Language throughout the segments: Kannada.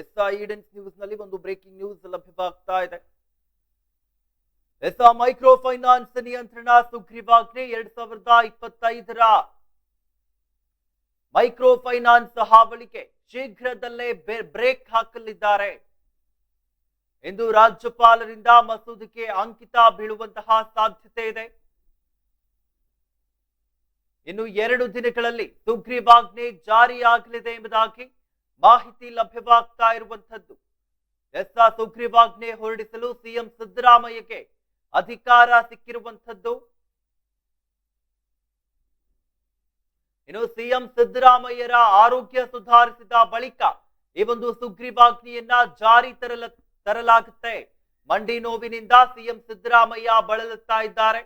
ಎಸ್ ಈಡೆನ್ಸ್ ನ್ಯೂಸ್ನಲ್ಲಿ ಒಂದು ಬ್ರೇಕಿಂಗ್ ನ್ಯೂಸ್ ಲಭ್ಯವಾಗ್ತಾ ಇದೆ. ಎಸ್ ಮೈಕ್ರೋ ಫೈನಾನ್ಸ್ ನಿಯಂತ್ರಣ ಸುಗ್ರೀವಾಜ್ಞೆ ಎರಡ್ ಸಾವಿರದ ಇಪ್ಪತ್ತೈದರ ಮೈಕ್ರೋ ಫೈನಾನ್ಸ್ ಹಾವಳಿಗೆ ಶೀಘ್ರದಲ್ಲೇ ಬ್ರೇಕ್ ಹಾಕಲಿದ್ದಾರೆ. ಎಂದು ರಾಜ್ಯಪಾಲರಿಂದ ಮಸೂದೆಗೆ ಅಂಕಿತ ಬೀಳುವಂತಹ ಸಾಧ್ಯತೆ ಇದೆ. ಇನ್ನು ಎರಡು ದಿನಗಳಲ್ಲಿ ಸುಗ್ರೀವಾಜ್ಞೆ ಜಾರಿಯಾಗಲಿದೆ ಎಂಬುದಾಗಿ ಮಾಹಿತಿ ಲಭ್ಯವಾಗ್ತಾ ಇರುವಂತದ್ದು ಎಸ್ ಸುಗ್ರೀವಾಜ್ಞೆ ಹೊರಡಿಸಲು ಸಿಎಂ ಸಿದ್ದರಾಮಯ್ಯಗೆ ಅಧಿಕಾರ ಸಿಕ್ಕಿರುವಂತದ್ದು ಇನ್ನು ಸಿಎಂ ಸಿದ್ದರಾಮಯ್ಯರ ಆರೋಗ್ಯ ಸುಧಾರಿಸಿದ ಬಳಿಕ ಈ ಒಂದು ಸುಗ್ರೀವಾಜ್ಞೆಯನ್ನ ಜಾರಿ ತರಲ, ತರಲಾಗುತ್ತೆ. ಮಂಡಿ ನೋವಿನಿಂದ ಸಿಎಂ ಸಿದ್ದರಾಮಯ್ಯ ಬಳಲುತ್ತಾ ಇದ್ದಾರೆ.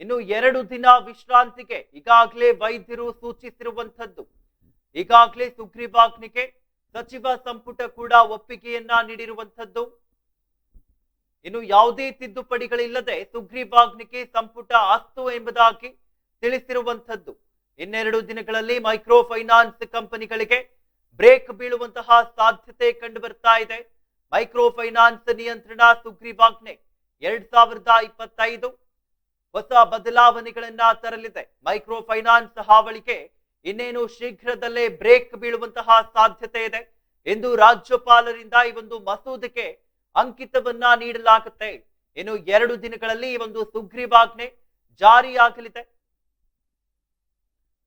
ಇನ್ನು ಎರಡು ದಿನ ವಿಶ್ರಾಂತಿಗೆ ಈಗಾಗಲೇ ವೈದ್ಯರು ಸೂಚಿಸಿರುವಂತದ್ದು ಈಗಾಗಲೇ ಸುಗ್ರೀವಾಜ್ಞೆಗೆ ಸಚಿವ ಸಂಪುಟ ಕೂಡ ಒಪ್ಪಿಗೆಯನ್ನ ನೀಡಿರುವಂತದ್ದು ಇನ್ನು ಯಾವುದೇ ತಿದ್ದುಪಡಿಗಳಿಲ್ಲದೆ ಸುಗ್ರೀವಾಜ್ಞೆಗೆ ಸಂಪುಟ ಅಸ್ತು ಎಂಬುದಾಗಿ ತಿಳಿಸಿರುವಂತದ್ದು ಇನ್ನೆರಡು ದಿನಗಳಲ್ಲಿ ಮೈಕ್ರೋ ಫೈನಾನ್ಸ್ ಕಂಪನಿಗಳಿಗೆ ಬ್ರೇಕ್ ಬೀಳುವಂತಹ ಸಾಧ್ಯತೆ ಕಂಡು ಬರ್ತಾ ಇದೆ. ಮೈಕ್ರೋ ಫೈನಾನ್ಸ್ ನಿಯಂತ್ರಣ ಸುಗ್ರೀವಾಜ್ಞೆ ಎರಡ್ ಸಾವಿರದ ಇಪ್ಪತ್ತೈದು ಹೊಸ ಬದಲಾವಣೆಗಳನ್ನ ತರಲಿದೆ. ಮೈಕ್ರೋ ಫೈನಾನ್ಸ್ ಹಾವಳಿಗೆ ಇನ್ನೇನು ಶೀಘ್ರದಲ್ಲೇ ಬ್ರೇಕ್ ಬೀಳುವಂತಹ ಸಾಧ್ಯತೆ ಇದೆ ಎಂದು ರಾಜ್ಯಪಾಲರಿಂದ ಈ ಒಂದು ಮಸೂದೆಗೆ ಅಂಕಿತವನ್ನ ನೀಡಲಾಗುತ್ತೆ. ಇನ್ನು ಎರಡು ದಿನಗಳಲ್ಲಿ ಈ ಒಂದು ಸುಗ್ರೀವಾಜ್ಞೆ ಜಾರಿಯಾಗಲಿದೆ.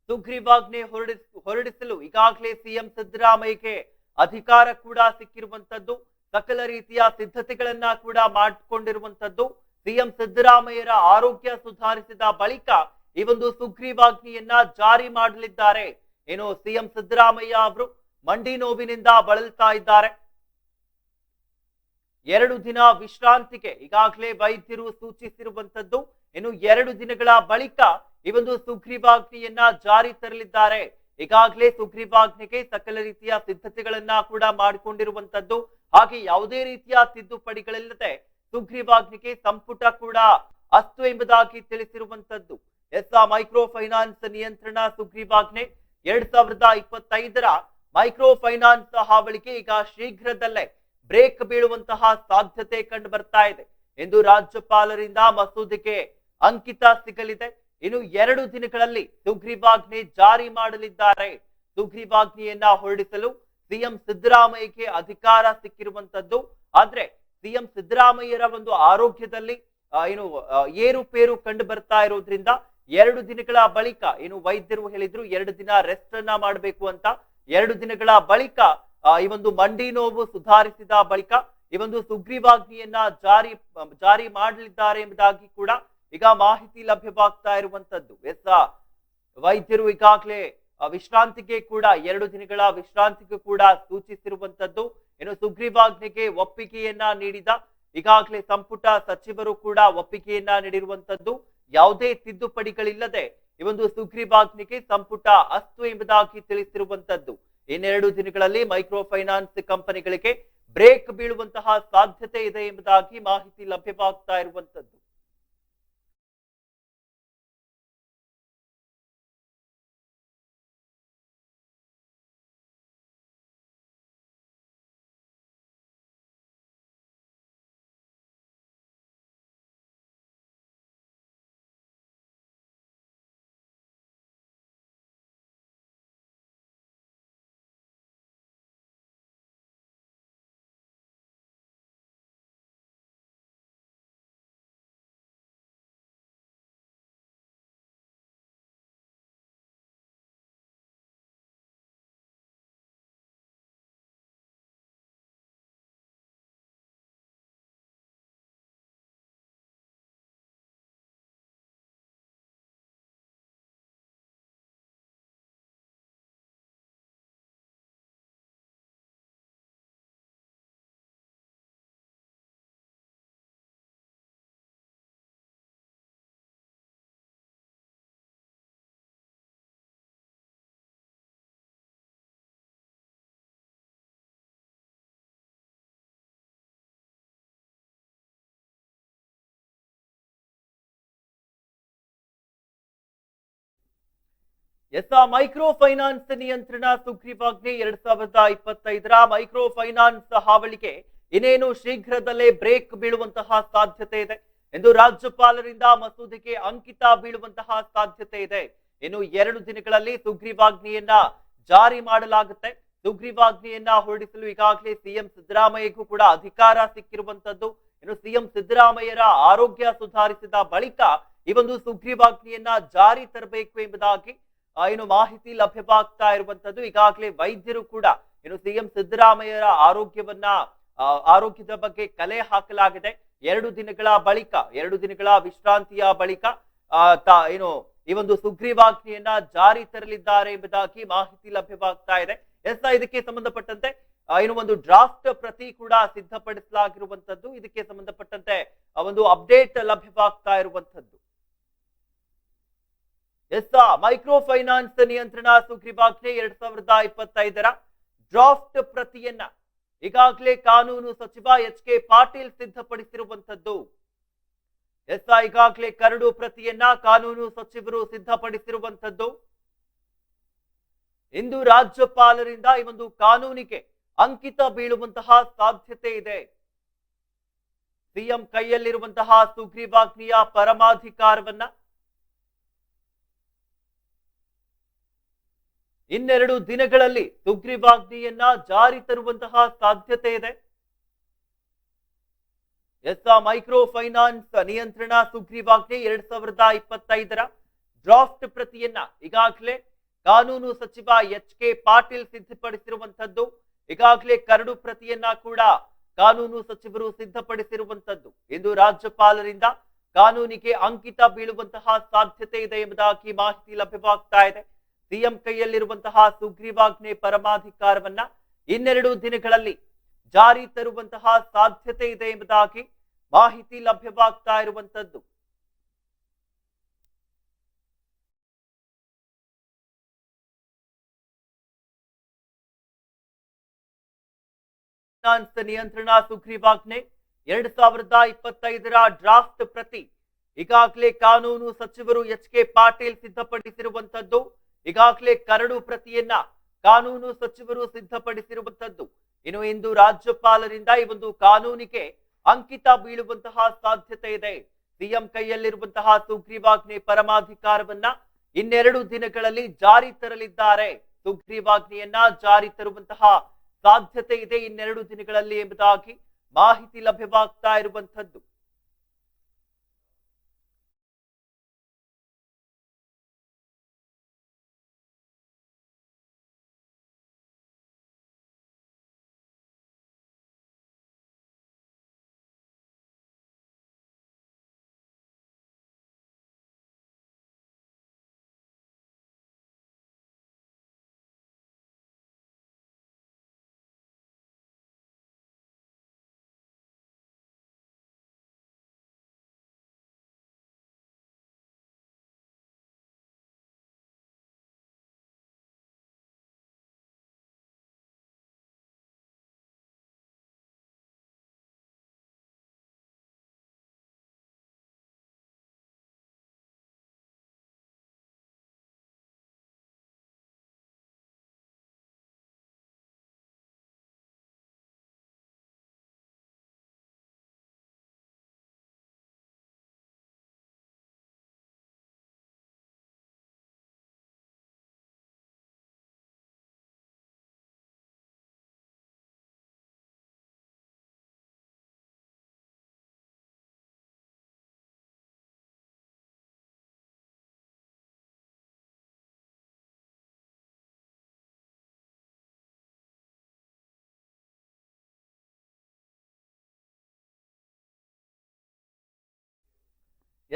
ಸುಗ್ರೀವಾಜ್ಞೆ ಹೊರಡಿಸ್ ಹೊರಡಿಸಲು ಈಗಾಗಲೇ ಸಿಎಂ ಸಿದ್ದರಾಮಯ್ಯಗೆ ಅಧಿಕಾರ ಕೂಡ ಸಿಕ್ಕಿರುವಂತದ್ದು, ಸಕಲ ರೀತಿಯ ಸಿದ್ಧತೆಗಳನ್ನ ಕೂಡ ಮಾಡಿಕೊಂಡಿರುವಂತದ್ದು ಸಿಎಂ ಸಿದ್ದರಾಮಯ್ಯರ ಆರೋಗ್ಯ ಸುಧಾರಿಸಿದ ಬಳಿಕ ಈ ಒಂದು ಸುಗ್ರೀವಾಜ್ಞೆಯನ್ನ ಜಾರಿ ಮಾಡಲಿದ್ದಾರೆ. ಏನು ಸಿಎಂ ಸಿದ್ದರಾಮಯ್ಯ ಅವರು ಮಂಡಿ ನೋವಿನಿಂದ ಬಳಲ್ತಾ ಇದ್ದಾರೆ. ಎರಡು ದಿನ ವಿಶ್ರಾಂತಿಗೆ ಈಗಾಗಲೇ ವೈದ್ಯರು ಸೂಚಿಸಿರುವಂತದ್ದು ಇನ್ನು ಎರಡು ದಿನಗಳ ಬಳಿಕ ಈ ಒಂದು ಸುಗ್ರೀವಾಜ್ಞೆಯನ್ನ ಜಾರಿ ತರಲಿದ್ದಾರೆ. ಈಗಾಗಲೇ ಸುಗ್ರೀವಾಜ್ಞೆಗೆ ಸಕಲ ರೀತಿಯ ಸಿದ್ಧತೆಗಳನ್ನ ಕೂಡ ಮಾಡಿಕೊಂಡಿರುವಂತದ್ದು ಹಾಗೆ ಯಾವುದೇ ರೀತಿಯ ತಿದ್ದುಪಡಿಗಳಿಲ್ಲದೆ ಸುಗ್ರೀವಾಜ್ಞೆಗೆ ಸಂಪುಟ ಕೂಡ ಅಸ್ತು ಎಂಬುದಾಗಿ ತಿಳಿಸಿರುವಂತದ್ದು ಎಸ್ ಮೈಕ್ರೋ ಫೈನಾನ್ಸ್ ನಿಯಂತ್ರಣ ಸುಗ್ರೀವಾಜ್ಞೆ ಎರಡ್ ಸಾವಿರದ ಇಪ್ಪತ್ತೈದರ ಮೈಕ್ರೋ ಫೈನಾನ್ಸ್ ಹಾವಳಿಗೆ ಈಗ ಶೀಘ್ರದಲ್ಲೇ ಬ್ರೇಕ್ ಬೀಳುವಂತಹ ಸಾಧ್ಯತೆ ಕಂಡು ಬರ್ತಾ ಇದೆ. ಎಂದು ರಾಜ್ಯಪಾಲರಿಂದ ಮಸೂದೆಗೆ ಅಂಕಿತ ಸಿಗಲಿದೆ. ಇನ್ನು ಎರಡು ದಿನಗಳಲ್ಲಿ ಸುಗ್ರೀವಾಜ್ಞೆ ಜಾರಿ ಮಾಡಲಿದ್ದಾರೆ. ಸುಗ್ರೀವಾಜ್ಞೆಯನ್ನ ಹೊರಡಿಸಲು ಸಿಎಂ ಸಿದ್ದರಾಮಯ್ಯಗೆ ಅಧಿಕಾರ ಸಿಕ್ಕಿರುವಂತದ್ದು ಆದ್ರೆ ಸಿಎಂ ಸಿದ್ದರಾಮಯ್ಯರ ಒಂದು ಆರೋಗ್ಯದಲ್ಲಿ ಏನು ಏರುಪೇರು ಕಂಡು ಬರ್ತಾ ಇರೋದ್ರಿಂದ ಎರಡು ದಿನಗಳ ಬಳಿಕ, ಏನು ವೈದ್ಯರು ಹೇಳಿದ್ರು ಎರಡು ದಿನ ರೆಸ್ಟ್ ಅನ್ನ ಮಾಡಬೇಕು ಅಂತ, ಎರಡು ದಿನಗಳ ಬಳಿಕ ಈ ಒಂದು ಮಂಡಿ ನೋವು ಸುಧಾರಿಸಿದ ಬಳಿಕ ಈ ಒಂದು ಸುಗ್ರೀವಾಜ್ಞೆಯನ್ನ ಜಾರಿ ಜಾರಿ ಮಾಡಲಿದ್ದಾರೆ ಎಂಬುದಾಗಿ ಕೂಡ ಈಗ ಮಾಹಿತಿ ಲಭ್ಯವಾಗ್ತಾ ಇರುವಂತದ್ದು. ಎಸ್ ವೈದ್ಯರು ಈಗಾಗಲೇ ವಿಶ್ರಾಂತಿಗೆ ಕೂಡ, ಎರಡು ದಿನಗಳ ವಿಶ್ರಾಂತಿಗೆ ಕೂಡ ಸೂಚಿಸಿರುವಂತದ್ದು. ಇನ್ನು ಸುಗ್ರೀವಾಜ್ಞೆಗೆ ಒಪ್ಪಿಗೆಯನ್ನ ನೀಡಿದ, ಈಗಾಗಲೇ ಸಂಪುಟ ಸಚಿವರು ಕೂಡ ಒಪ್ಪಿಗೆಯನ್ನ ನೀಡಿರುವಂತದ್ದು ಯಾವುದೇ ತಿದ್ದುಪಡಿಗಳಿಲ್ಲದೆ ಈ ಒಂದು ಸುಗ್ರೀವಾಜ್ಞೆಗೆ ಸಂಪುಟ ಅಸ್ತು ಎಂಬುದಾಗಿ ತಿಳಿಸಿರುವಂತದ್ದು. ಇನ್ನೆರಡು ದಿನಗಳಲ್ಲಿ ಮೈಕ್ರೋ ಫೈನಾನ್ಸ್ ಕಂಪನಿಗಳಿಗೆ ಬ್ರೇಕ್ ಬೀಳುವಂತಹ ಸಾಧ್ಯತೆ ಇದೆ ಎಂಬುದಾಗಿ ಮಾಹಿತಿ ಲಭ್ಯವಾಗ್ತಾ ಇರುವಂತದ್ದು. ಎಸ್ ಮೈಕ್ರೋ ಫೈನಾನ್ಸ್ ನಿಯಂತ್ರಣ ಸುಗ್ರೀವಾಜ್ಞೆ ಎರಡ್ ಸಾವಿರದ ಇಪ್ಪತ್ತೈದರ ಮೈಕ್ರೋ ಫೈನಾನ್ಸ್ ಹಾವಳಿಗೆ ಇನ್ನೇನು ಶೀಘ್ರದಲ್ಲೇ ಬ್ರೇಕ್ ಬೀಳುವಂತಹ ಸಾಧ್ಯತೆ ಇದೆ ಎಂದು ರಾಜ್ಯಪಾಲರಿಂದ ಮಸೂದೆಗೆ ಅಂಕಿತ ಬೀಳುವಂತಹ ಸಾಧ್ಯತೆ ಇದೆ. ಇನ್ನು ಎರಡು ದಿನಗಳಲ್ಲಿ ಸುಗ್ರೀವಾಜ್ಞೆಯನ್ನ ಜಾರಿ ಮಾಡಲಾಗುತ್ತೆ. ಸುಗ್ರೀವಾಜ್ಞೆಯನ್ನ ಹೊರಡಿಸಲು ಈಗಾಗಲೇ ಸಿಎಂ ಸಿದ್ದರಾಮಯ್ಯಗೂ ಕೂಡ ಅಧಿಕಾರ ಸಿಕ್ಕಿರುವಂತದ್ದು. ಇನ್ನು ಸಿಎಂ ಸಿದ್ದರಾಮಯ್ಯರ ಆರೋಗ್ಯ ಸುಧಾರಿಸಿದ ಬಳಿಕ ಈ ಒಂದು ಸುಗ್ರೀವಾಜ್ಞೆಯನ್ನ ಜಾರಿ ತರಬೇಕು ಎಂಬುದಾಗಿ ಆ, ಏನು ಮಾಹಿತಿ ಲಭ್ಯವಾಗ್ತಾ ಇರುವಂತದ್ದು ಈಗಾಗಲೇ ವೈದ್ಯರು ಕೂಡ, ಏನು ಸಿಎಂ ಸಿದ್ದರಾಮಯ್ಯರ ಆರೋಗ್ಯವನ್ನ ಆರೋಗ್ಯದ ಬಗ್ಗೆ ಕಲೆ ಹಾಕಲಾಗಿದೆ. ಎರಡು ದಿನಗಳ ಬಳಿಕ, ಎರಡು ದಿನಗಳ ವಿಶ್ರಾಂತಿಯ ಬಳಿಕ ತಾ- ಏನು, ಈ ಒಂದು ಸುಗ್ರೀವಾಜ್ಞೆಯನ್ನ ಜಾರಿ ತರಲಿದ್ದಾರೆ ಎಂಬುದಾಗಿ ಮಾಹಿತಿ ಲಭ್ಯವಾಗ್ತಾ ಇದೆ. ಎಸ್ ಇದಕ್ಕೆ ಸಂಬಂಧಪಟ್ಟಂತೆ ಏನು ಒಂದು ಡ್ರಾಫ್ಟ್ ಪ್ರತಿ ಕೂಡ ಸಿದ್ಧಪಡಿಸಲಾಗಿರುವಂತದ್ದು ಇದಕ್ಕೆ ಸಂಬಂಧಪಟ್ಟಂತೆ ಒಂದು ಅಪ್ಡೇಟ್ ಲಭ್ಯವಾಗ್ತಾ ಇರುವಂತದ್ದು ಎಸ್ ಮೈಕ್ರೋ ಫೈನಾನ್ಸ್ ನಿಯಂತ್ರಣ ಸುಗ್ರೀವಾಜ್ಞೆ ಎರಡ್ ಸಾವಿರದ ಇಪ್ಪತ್ತೈದರ ಡ್ರಾಫ್ಟ್ ಪ್ರತಿಯನ್ನ ಈಗಾಗಲೇ ಕಾನೂನು ಸಚಿವ ಎಚ್ ಕೆ ಪಾಟೀಲ್ ಸಿದ್ಧಪಡಿಸಿರುವಂತದ್ದು ಎಸ್ ಈಗಾಗಲೇ ಕರಡು ಪ್ರತಿಯನ್ನ ಕಾನೂನು ಸಚಿವರು ಸಿದ್ಧಪಡಿಸಿರುವಂತದ್ದು ಇಂದು ರಾಜ್ಯಪಾಲರಿಂದ ಈ ಒಂದು ಕಾನೂನಿಗೆ ಅಂಕಿತ ಬೀಳುವಂತಹ ಸಾಧ್ಯತೆ ಇದೆ. ಸಿಎಂ ಕೈಯಲ್ಲಿರುವಂತಹ ಸುಗ್ರೀವಾಜ್ಞೆಯ ಪರಮಾಧಿಕಾರವನ್ನ ಇನ್ನೆರಡು ದಿನಗಳಲ್ಲಿ ಸುಗ್ರೀವಾಜ್ಞೆಯನ್ನ ಜಾರಿ ತರುವಂತಹ ಸಾಧ್ಯತೆ ಇದೆ. ಎಸ್ ಮೈಕ್ರೋ ಫೈನಾನ್ಸ್ ನಿಯಂತ್ರಣ ಸುಗ್ರೀವಾಜ್ಞೆ ಎರಡ್ ಸಾವಿರದ ಇಪ್ಪತ್ತೈದರ ಡ್ರಾಫ್ಟ್ ಪ್ರತಿಯನ್ನ ಈಗಾಗಲೇ ಕಾನೂನು ಸಚಿವ ಎಚ್ ಕೆ ಪಾಟೀಲ್ ಸಿದ್ಧಪಡಿಸಿರುವಂತದ್ದು ಈಗಾಗಲೇ ಕರಡು ಪ್ರತಿಯನ್ನ ಕೂಡ ಕಾನೂನು ಸಚಿವರು ಸಿದ್ಧಪಡಿಸಿರುವಂತದ್ದು ಇಂದು ರಾಜ್ಯಪಾಲರಿಂದ ಕಾನೂನಿಗೆ ಅಂಕಿತ ಬೀಳುವಂತಹ ಸಾಧ್ಯತೆ ಇದೆ ಎಂಬುದಾಗಿ ಮಾಹಿತಿ ಲಭ್ಯವಾಗ್ತಾ ಇದೆ. ಸಿಎಂ ಕೈಯಲ್ಲಿರುವಂತಹ ಸುಗ್ರೀವಾಜ್ಞೆ ಪರಮಾಧಿಕಾರವನ್ನ ಇನ್ನೆರಡು ದಿನಗಳಲ್ಲಿ ಜಾರಿ ತರುವಂತಹ ಸಾಧ್ಯತೆ ಇದೆ ಎಂಬುದಾಗಿ ಮಾಹಿತಿ ಲಭ್ಯವಾಗ್ತಾ ಇರುವಂತದ್ದು ನಿಯಂತ್ರಣ ಸುಗ್ರೀವಾಜ್ಞೆ ಎರಡ್ ಸಾವಿರದ ಇಪ್ಪತ್ತೈದರ ಡ್ರಾಫ್ಟ್ ಪ್ರತಿ ಈಗಾಗಲೇ ಕಾನೂನು ಸಚಿವರು ಎಚ್ ಕೆ ಪಾಟೀಲ್ ಸಿದ್ಧಪಡಿಸಿರುವಂತದ್ದು ಈಗಾಗಲೇ ಕರಡು ಪ್ರತಿಯನ್ನ ಕಾನೂನು ಸಚಿವರು ಸಿದ್ಧಪಡಿಸಿರುವಂತದ್ದು ಇನ್ನು ಇಂದು ರಾಜ್ಯಪಾಲರಿಂದ ಈ ಒಂದು ಕಾನೂನಿಗೆ ಅಂಕಿತ ಬೀಳುವಂತಹ ಸಾಧ್ಯತೆ ಇದೆ. ಸಿಎಂ ಕೈಯಲ್ಲಿರುವಂತಹ ಸುಗ್ರೀವಾಜ್ಞೆ ಪರಮಾಧಿಕಾರವನ್ನ ಇನ್ನೆರಡು ದಿನಗಳಲ್ಲಿ ಜಾರಿ ತರಲಿದ್ದಾರೆ. ಸುಗ್ರೀವಾಜ್ಞೆಯನ್ನ ಜಾರಿ ತರುವಂತಹ ಸಾಧ್ಯತೆ ಇದೆ ಇನ್ನೆರಡು ದಿನಗಳಲ್ಲಿ ಎಂಬುದಾಗಿ ಮಾಹಿತಿ ಲಭ್ಯವಾಗ್ತಾ ಇರುವಂತದ್ದು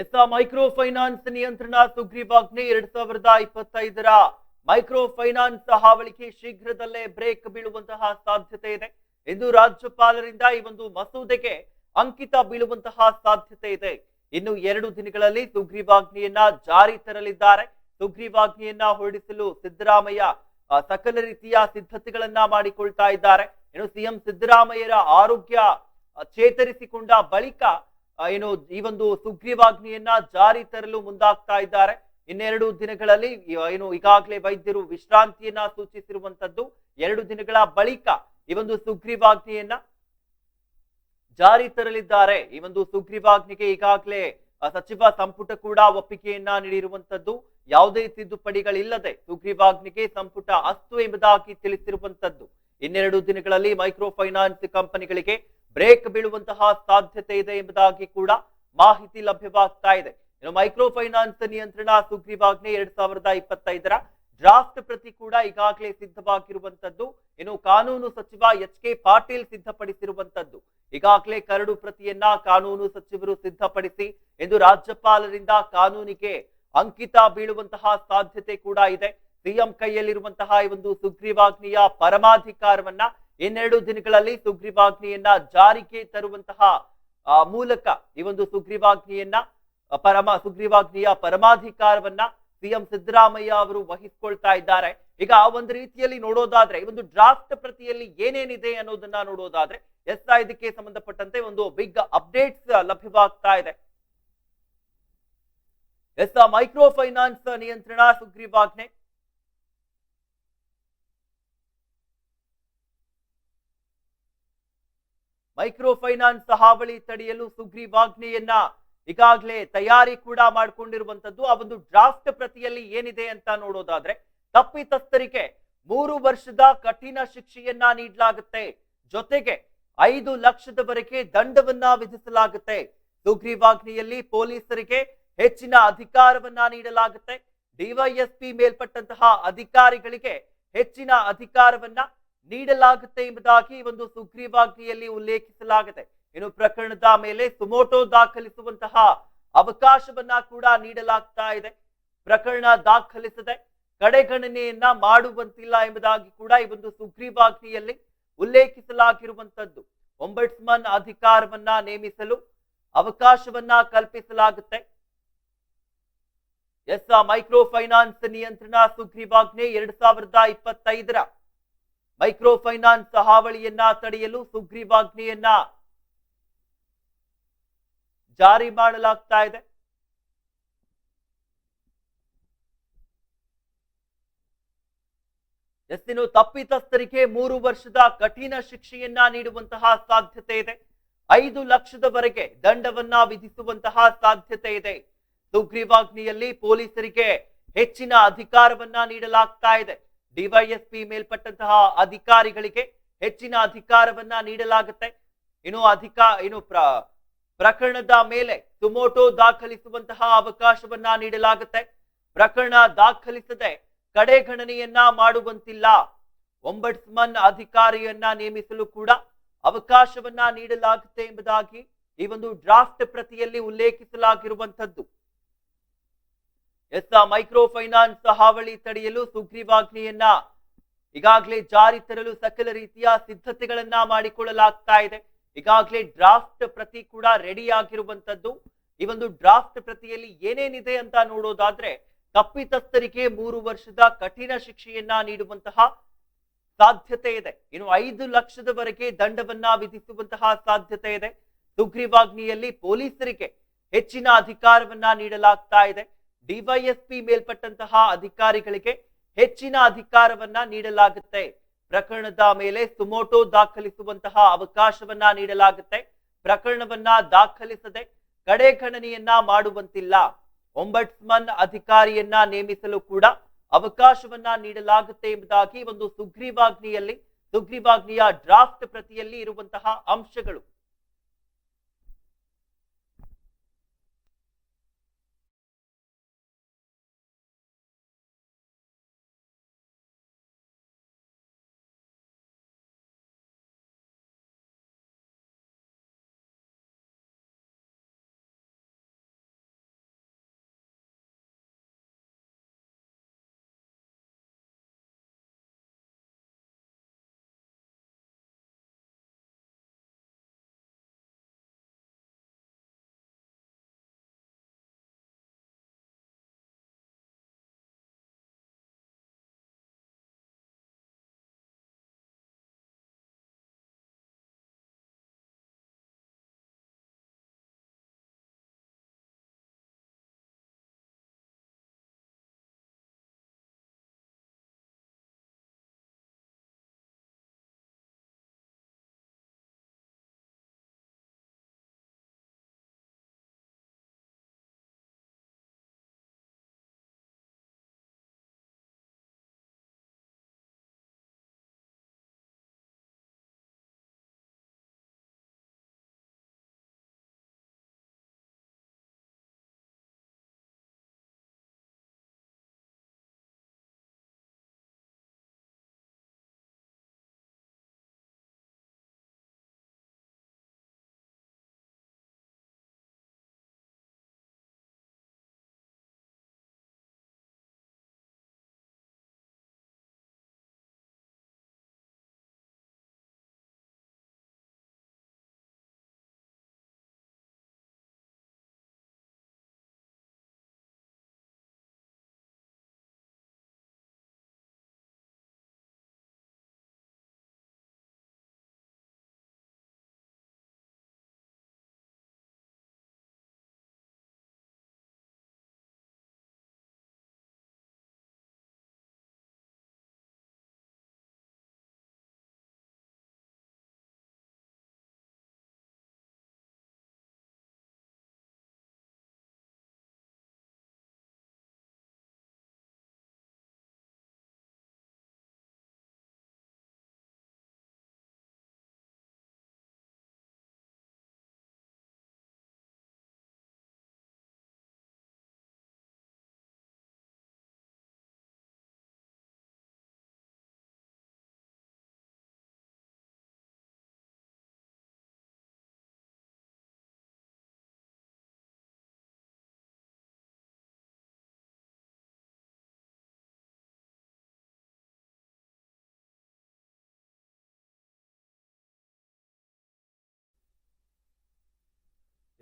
ಎಸ್ ಮೈಕ್ರೋ ಫೈನಾನ್ಸ್ ನಿಯಂತ್ರಣ ಸುಗ್ರೀವಾಜ್ಞೆ ಎರಡ್ ಸಾವಿರದ ಇಪ್ಪತ್ತೈದರ ಮೈಕ್ರೋ ಫೈನಾನ್ಸ್ ಹಾವಳಿಗೆ ಶೀಘ್ರದಲ್ಲೇ ಬ್ರೇಕ್ ಬೀಳುವಂತಹ ಸಾಧ್ಯತೆ ಇದೆ. ಎಂದು ರಾಜ್ಯಪಾಲರಿಂದ ಈ ಒಂದು ಮಸೂದೆಗೆ ಅಂಕಿತ ಬೀಳುವಂತಹ ಸಾಧ್ಯತೆ ಇದೆ. ಇನ್ನು ಎರಡು ದಿನಗಳಲ್ಲಿ ಸುಗ್ರೀವಾಜ್ಞೆಯನ್ನ ಜಾರಿ ತರಲಿದ್ದಾರೆ. ಸುಗ್ರೀವಾಜ್ಞೆಯನ್ನ ಹೊರಡಿಸಲು ಸಿದ್ದರಾಮಯ್ಯ ಸಕಲ ರೀತಿಯ ಸಿದ್ಧತೆಗಳನ್ನ ಮಾಡಿಕೊಳ್ತಾ ಇದ್ದಾರೆ. ಇನ್ನು ಸಿಎಂ ಸಿದ್ದರಾಮಯ್ಯರ ಆರೋಗ್ಯ ಚೇತರಿಸಿಕೊಂಡ ಬಳಿಕ ಏನು, ಈ ಒಂದು ಸುಗ್ರೀವಾಜ್ಞೆಯನ್ನ ಜಾರಿ ತರಲು ಮುಂದಾಗ್ತಾ ಇದ್ದಾರೆ. ಇನ್ನೆರಡು ದಿನಗಳಲ್ಲಿ ಏನು, ಈಗಾಗಲೇ ವೈದ್ಯರು ವಿಶ್ರಾಂತಿಯನ್ನ ಸೂಚಿಸಿರುವಂತದ್ದು ಎರಡು ದಿನಗಳ ಬಳಿಕ ಈ ಒಂದು ಸುಗ್ರೀವಾಜ್ಞೆಯನ್ನ ಜಾರಿ ತರಲಿದ್ದಾರೆ. ಈ ಒಂದು ಸುಗ್ರೀವಾಜ್ಞೆಗೆ ಈಗಾಗಲೇ ಸಚಿವ ಸಂಪುಟ ಕೂಡ ಒಪ್ಪಿಗೆಯನ್ನ ನೀಡಿರುವಂತದ್ದು, ಯಾವುದೇ ತಿದ್ದುಪಡಿಗಳಿಲ್ಲದೆ ಸುಗ್ರೀವಾಜ್ಞೆಗೆ ಸಂಪುಟ ಅಸ್ತು ಎಂಬುದಾಗಿ ತಿಳಿಸಿರುವಂತದ್ದು. ಇನ್ನೆರಡು ದಿನಗಳಲ್ಲಿ ಮೈಕ್ರೋ ಫೈನಾನ್ಸ್ ಕಂಪನಿಗಳಿಗೆ ಬ್ರೇಕ್ ಬೀಳುವಂತಹ ಸಾಧ್ಯತೆ ಇದೆ ಎಂಬುದಾಗಿ ಕೂಡ ಮಾಹಿತಿ ಲಭ್ಯವಾಗ್ತಾ ಇದೆ. ಇನ್ನು ಮೈಕ್ರೋ ಫೈನಾನ್ಸ್ ನಿಯಂತ್ರಣ ಸುಗ್ರೀವಾಜ್ಞೆ ಎರಡ್ ಸಾವಿರದ ಇಪ್ಪತ್ತೈದರ ಡ್ರಾಫ್ಟ್ ಪ್ರತಿ ಕೂಡ ಈಗಾಗಲೇ ಸಿದ್ಧವಾಗಿರುವಂತದ್ದು ಇನ್ನು ಕಾನೂನು ಸಚಿವ ಎಚ್ ಕೆ ಪಾಟೀಲ್ ಸಿದ್ಧಪಡಿಸಿರುವಂತದ್ದು ಈಗಾಗಲೇ ಕರಡು ಪ್ರತಿಯನ್ನ ಕಾನೂನು ಸಚಿವರು ಸಿದ್ಧಪಡಿಸಿ ಎಂದು ರಾಜ್ಯಪಾಲರಿಂದ ಕಾನೂನಿಗೆ ಅಂಕಿತ ಬೀಳುವಂತಹ ಸಾಧ್ಯತೆ ಕೂಡ ಇದೆ. ಸಿಎಂ ಕೈಯಲ್ಲಿರುವಂತಹ ಈ ಒಂದು ಸುಗ್ರೀವಾಜ್ಞೆಯ ಪರಮಾಧಿಕಾರವನ್ನ ಇನ್ನೆರಡು ದಿನಗಳಲ್ಲಿ ಸುಗ್ರೀವಾಜ್ಞೆಯನ್ನ ಜಾರಿಗೆ ತರುವಂತಹ ಮೂಲಕ ಈ ಒಂದು ಸುಗ್ರೀವಾಜ್ಞೆಯನ್ನ ಪರಮ, ಸುಗ್ರೀವಾಜ್ಞೆಯ ಪರಮಾಧಿಕಾರವನ್ನ ಸಿಎಂ ಸಿದ್ದರಾಮಯ್ಯ ಅವರು ವಹಿಸ್ಕೊಳ್ತಾ ಇದ್ದಾರೆ. ಈಗ ಒಂದು ರೀತಿಯಲ್ಲಿ ನೋಡೋದಾದ್ರೆ ಒಂದು ಡ್ರಾಫ್ಟ್ ಪ್ರತಿಯಲ್ಲಿ ಏನೇನಿದೆ ಅನ್ನೋದನ್ನ ನೋಡೋದಾದ್ರೆ, ಎಸ್ ಇದಕ್ಕೆ ಸಂಬಂಧಪಟ್ಟಂತೆ ಒಂದು ಬಿಗ್ ಅಪ್ಡೇಟ್ಸ್ ಲಭ್ಯವಾಗ್ತಾ ಇದೆ. ಎಸ್ ಮೈಕ್ರೋ ಫೈನಾನ್ಸ್ ನಿಯಂತ್ರಣ ಸುಗ್ರೀವಾಜ್ಞೆ ಮೈಕ್ರೋ ಫೈನಾನ್ಸ್ ಹಾವಳಿ ತಡೆಯಲು ಸುಗ್ರೀವಾಜ್ಞೆಯನ್ನ ಈಗಾಗಲೇ ತಯಾರಿ ಕೂಡ ಮಾಡಿಕೊಂಡಿರುವಂತದ್ದು, ಆ ಒಂದು ಡ್ರಾಫ್ಟ್ ಪ್ರತಿಯಲ್ಲಿ ಏನಿದೆ ಅಂತ ನೋಡೋದಾದ್ರೆ, ತಪ್ಪಿತಸ್ಥರಿಗೆ ಮೂರು ವರ್ಷದ ಕಠಿಣ ಶಿಕ್ಷೆಯನ್ನ ನೀಡಲಾಗುತ್ತೆ. ಜೊತೆಗೆ ಐದು ಲಕ್ಷದವರೆಗೆ ದಂಡವನ್ನ ವಿಧಿಸಲಾಗುತ್ತೆ. ಸುಗ್ರೀವಾಜ್ಞೆಯಲ್ಲಿ ಪೊಲೀಸರಿಗೆ ಹೆಚ್ಚಿನ ಅಧಿಕಾರವನ್ನ ನೀಡಲಾಗುತ್ತೆ. ಡಿವೈಎಸ್ಪಿ ಮೇಲ್ಪಟ್ಟಂತಹ ಅಧಿಕಾರಿಗಳಿಗೆ ಹೆಚ್ಚಿನ ಅಧಿಕಾರವನ್ನ ನೀಡಲಾಗುತ್ತೆ ಎಂಬುದಾಗಿ ಒಂದು ಸುಗ್ರೀವಾಜ್ಞೆಯಲ್ಲಿ ಉಲ್ಲೇಖಿಸಲಾಗಿದೆ. ಇನ್ನು ಪ್ರಕರಣದ ಮೇಲೆ ಸುಮೋಟೋ ದಾಖಲಿಸುವಂತಹ ಅವಕಾಶವನ್ನ ಕೂಡ ನೀಡಲಾಗ್ತಾ ಇದೆ. ಪ್ರಕರಣ ದಾಖಲಿಸದೆ ಕಡೆಗಣನೆಯನ್ನ ಮಾಡುವಂತಿಲ್ಲ ಎಂಬುದಾಗಿ ಕೂಡ ಈ ಒಂದು ಸುಗ್ರೀವಾಜ್ಞೆಯಲ್ಲಿ ಉಲ್ಲೇಖಿಸಲಾಗಿರುವಂತದ್ದು. ಒಂಬಡ್ಸ್ಮನ್ ಅಧಿಕಾರವನ್ನ ನೇಮಿಸಲು ಅವಕಾಶವನ್ನ ಕಲ್ಪಿಸಲಾಗುತ್ತೆ. ಎಸ್ ಮೈಕ್ರೋ ಫೈನಾನ್ಸ್ ನಿಯಂತ್ರಣ ಸುಗ್ರೀವಾಜ್ಞೆ ಎರಡ್ ಸಾವಿರದ ಇಪ್ಪತ್ತೈದರ ಮೈಕ್ರೋ ಫೈನಾನ್ಸ್ ಹಾವಳಿಯನ್ನ ತಡೆಯಲು ಸುಗ್ರೀವಾಜ್ಞೆಯನ್ನ ಜಾರಿ ಮಾಡಲಾಗ್ತಾ ಇದೆ. ಎಸ್ಸಿನ ತಪ್ಪಿತಸ್ಥರಿಗೆ ಮೂರು ವರ್ಷದ ಕಠಿಣ ಶಿಕ್ಷೆಯನ್ನ ನೀಡುವಂತಹ ಸಾಧ್ಯತೆ ಇದೆ. ಐದು ಲಕ್ಷದವರೆಗೆ ದಂಡವನ್ನ ವಿಧಿಸುವಂತಹ ಸಾಧ್ಯತೆ ಇದೆ. ಸುಗ್ರೀವಾಜ್ಞೆಯಲ್ಲಿ ಪೊಲೀಸರಿಗೆ ಹೆಚ್ಚಿನ ಅಧಿಕಾರವನ್ನ ನೀಡಲಾಗ್ತಾ ಇದೆ. ಡಿವೈಎಸ್ಪಿ ಮೇಲ್ಪಟ್ಟಂತಹ ಅಧಿಕಾರಿಗಳಿಗೆ ಹೆಚ್ಚಿನ ಅಧಿಕಾರವನ್ನ ನೀಡಲಾಗುತ್ತೆ. ಇನ್ನು ಅಧಿಕ, ಇನ್ನು ಪ್ರ, ಪ್ರಕರಣದ ಮೇಲೆ ಸುಮೋಟೋ ದಾಖಲಿಸುವಂತಹ ಅವಕಾಶವನ್ನ ನೀಡಲಾಗುತ್ತೆ. ಪ್ರಕರಣ ದಾಖಲಿಸದೆ ಕಡೆಗಣನೆಯನ್ನ ಮಾಡುವಂತಿಲ್ಲ. ಒಂಬಡ್ಸ್ಮನ್ ಅಧಿಕಾರಿಯನ್ನ ನೇಮಿಸಲು ಕೂಡ ಅವಕಾಶವನ್ನ ನೀಡಲಾಗುತ್ತೆ ಎಂಬುದಾಗಿ ಈ ಒಂದು ಡ್ರಾಫ್ಟ್ ಪ್ರತಿಯಲ್ಲಿ ಉಲ್ಲೇಖಿಸಲಾಗಿರುವಂತದ್ದು ಎಸ್ ಮೈಕ್ರೋ ಫೈನಾನ್ಸ್ ಹಾವಳಿ ತಡೆಯಲು ಸುಗ್ರೀವಾಜ್ಞೆಯನ್ನ ಈಗಾಗಲೇ ಜಾರಿ ತರಲು ಸಕಲ ರೀತಿಯ ಸಿದ್ಧತೆಗಳನ್ನ ಮಾಡಿಕೊಳ್ಳಲಾಗ್ತಾ ಇದೆ. ಈಗಾಗಲೇ ಡ್ರಾಫ್ಟ್ ಪ್ರತಿ ಕೂಡ ರೆಡಿ ಆಗಿರುವಂತದ್ದು ಈ ಒಂದು ಡ್ರಾಫ್ಟ್ ಪ್ರತಿಯಲ್ಲಿ ಏನೇನಿದೆ ಅಂತ ನೋಡೋದಾದ್ರೆ ತಪ್ಪಿತಸ್ಥರಿಗೆ ಮೂರು ವರ್ಷದ ಕಠಿಣ ಶಿಕ್ಷೆಯನ್ನ ನೀಡುವಂತಹ ಸಾಧ್ಯತೆ ಇದೆ. ಇನ್ನು ಐದು ಲಕ್ಷದವರೆಗೆ ದಂಡವನ್ನ ವಿಧಿಸುವಂತಹ ಸಾಧ್ಯತೆ ಇದೆ. ಸುಗ್ರೀವಾಜ್ಞೆಯಲ್ಲಿ ಪೊಲೀಸರಿಗೆ ಹೆಚ್ಚಿನ ಅಧಿಕಾರವನ್ನ ನೀಡಲಾಗ್ತಾ ಇದೆ. ಡಿವೈಎಸ್ಪಿ ಮೇಲ್ಪಟ್ಟಂತಹ ಅಧಿಕಾರಿಗಳಿಗೆ ಹೆಚ್ಚಿನ ಅಧಿಕಾರವನ್ನ ನೀಡಲಾಗುತ್ತೆ. ಪ್ರಕರಣದ ಮೇಲೆ ಸುಮೋಟೋ ದಾಖಲಿಸುವಂತಹ ಅವಕಾಶವನ್ನ ನೀಡಲಾಗುತ್ತೆ. ಪ್ರಕರಣವನ್ನ ದಾಖಲಿಸದೆ ಕಡೆಗಣನೆಯನ್ನ ಮಾಡುವಂತಿಲ್ಲ. ಒಂಬಟ್ಸ್ಮನ್ ಅಧಿಕಾರಿಯನ್ನ ನೇಮಿಸಲು ಕೂಡ ಅವಕಾಶವನ್ನ ನೀಡಲಾಗುತ್ತೆ ಎಂಬುದಾಗಿ ಒಂದು ಸುಗ್ರೀವಾಜ್ಞೆಯಲ್ಲಿ, ಸುಗ್ರೀವಾಜ್ಞೆಯ ಡ್ರಾಫ್ಟ್ ಪ್ರತಿಯಲ್ಲಿ ಇರುವಂತಹ ಅಂಶಗಳು.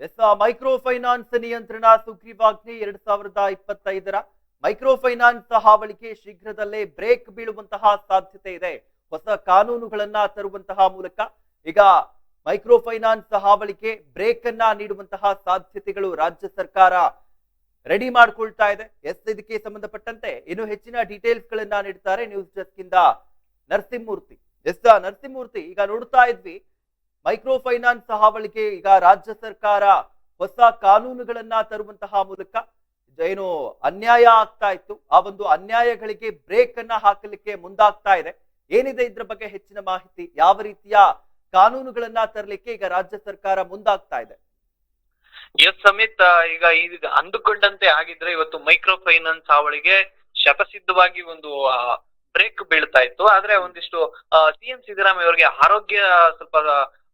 ಎಸ್ ಮೈಕ್ರೋ ಫೈನಾನ್ಸ್ ನಿಯಂತ್ರಣ ಸುಗ್ರೀವಾಜ್ಞೆ ಎರಡ್ ಸಾವಿರದ ಇಪ್ಪತ್ತೈದರ ಮೈಕ್ರೋ ಫೈನಾನ್ಸ್ ಹಾವಳಿಗೆ ಶೀಘ್ರದಲ್ಲೇ ಬ್ರೇಕ್ ಬೀಳುವಂತಹ ಸಾಧ್ಯತೆ ಇದೆ. ಹೊಸ ಕಾನೂನುಗಳನ್ನ ತರುವಂತಹ ಮೂಲಕ ಈಗ ಮೈಕ್ರೋ ಫೈನಾನ್ಸ್ ಹಾವಳಿಗೆ ಬ್ರೇಕ್ ಅನ್ನ ನೀಡುವಂತಹ ಸಾಧ್ಯತೆಗಳು ರಾಜ್ಯ ಸರ್ಕಾರ ರೆಡಿ ಮಾಡ್ಕೊಳ್ತಾ ಇದೆ. ಎಸ್, ಇದಕ್ಕೆ ಸಂಬಂಧಪಟ್ಟಂತೆ ಇನ್ನು ಹೆಚ್ಚಿನ ಡೀಟೇಲ್ಸ್ ಗಳನ್ನ ನೀಡ್ತಾರೆ ನ್ಯೂಸ್ ಡೆಸ್ಕ್ ಇಂದ ನರಸಿಂಹಮೂರ್ತಿ. ಎಸ್, ನರಸಿಂಹಮೂರ್ತಿ, ಈಗ ನೋಡ್ತಾ ಇದ್ವಿ. ಮೈಕ್ರೋ ಫೈನಾನ್ಸ್ ಹಾವಳಿಗೆ ಈಗ ರಾಜ್ಯ ಸರ್ಕಾರ ಹೊಸ ಕಾನೂನುಗಳನ್ನ ತರುವಂತಹ ಮೂಲಕ ಏನು ಅನ್ಯಾಯ ಆಗ್ತಾ ಇತ್ತು. ಆ ಒಂದು ಅನ್ಯಾಯಗಳಿಗೆ ಬ್ರೇಕ್ ಅನ್ನ ಹಾಕಲಿಕ್ಕೆ ಮುಂದಾಗ್ತಾ ಇದೆ. ಏನಿದೆ ಇದ್ರ ಬಗ್ಗೆ ಹೆಚ್ಚಿನ ಮಾಹಿತಿ, ಯಾವ ರೀತಿಯ ಕಾನೂನುಗಳನ್ನ ತರಲಿಕ್ಕೆ ಈಗ ರಾಜ್ಯ ಸರ್ಕಾರ ಮುಂದಾಗ್ತಾ ಇದೆ? ಎಸ್ ಸಮೇತ ಈಗ ಈಗ ಅಂದುಕೊಂಡಂತೆ ಆಗಿದ್ರೆ ಇವತ್ತು ಮೈಕ್ರೋ ಫೈನಾನ್ಸ್ ಅವಳಿಗೆ ಶತಸಿದ್ಧವಾಗಿ ಒಂದು ಬ್ರೇಕ್ ಬೀಳ್ತಾ ಇತ್ತು. ಆದ್ರೆ ಒಂದಿಷ್ಟು ಸಿಎಂ ಸಿದ್ದರಾಮಯ್ಯ ಅವರಿಗೆ ಆರೋಗ್ಯ ಸ್ವಲ್ಪ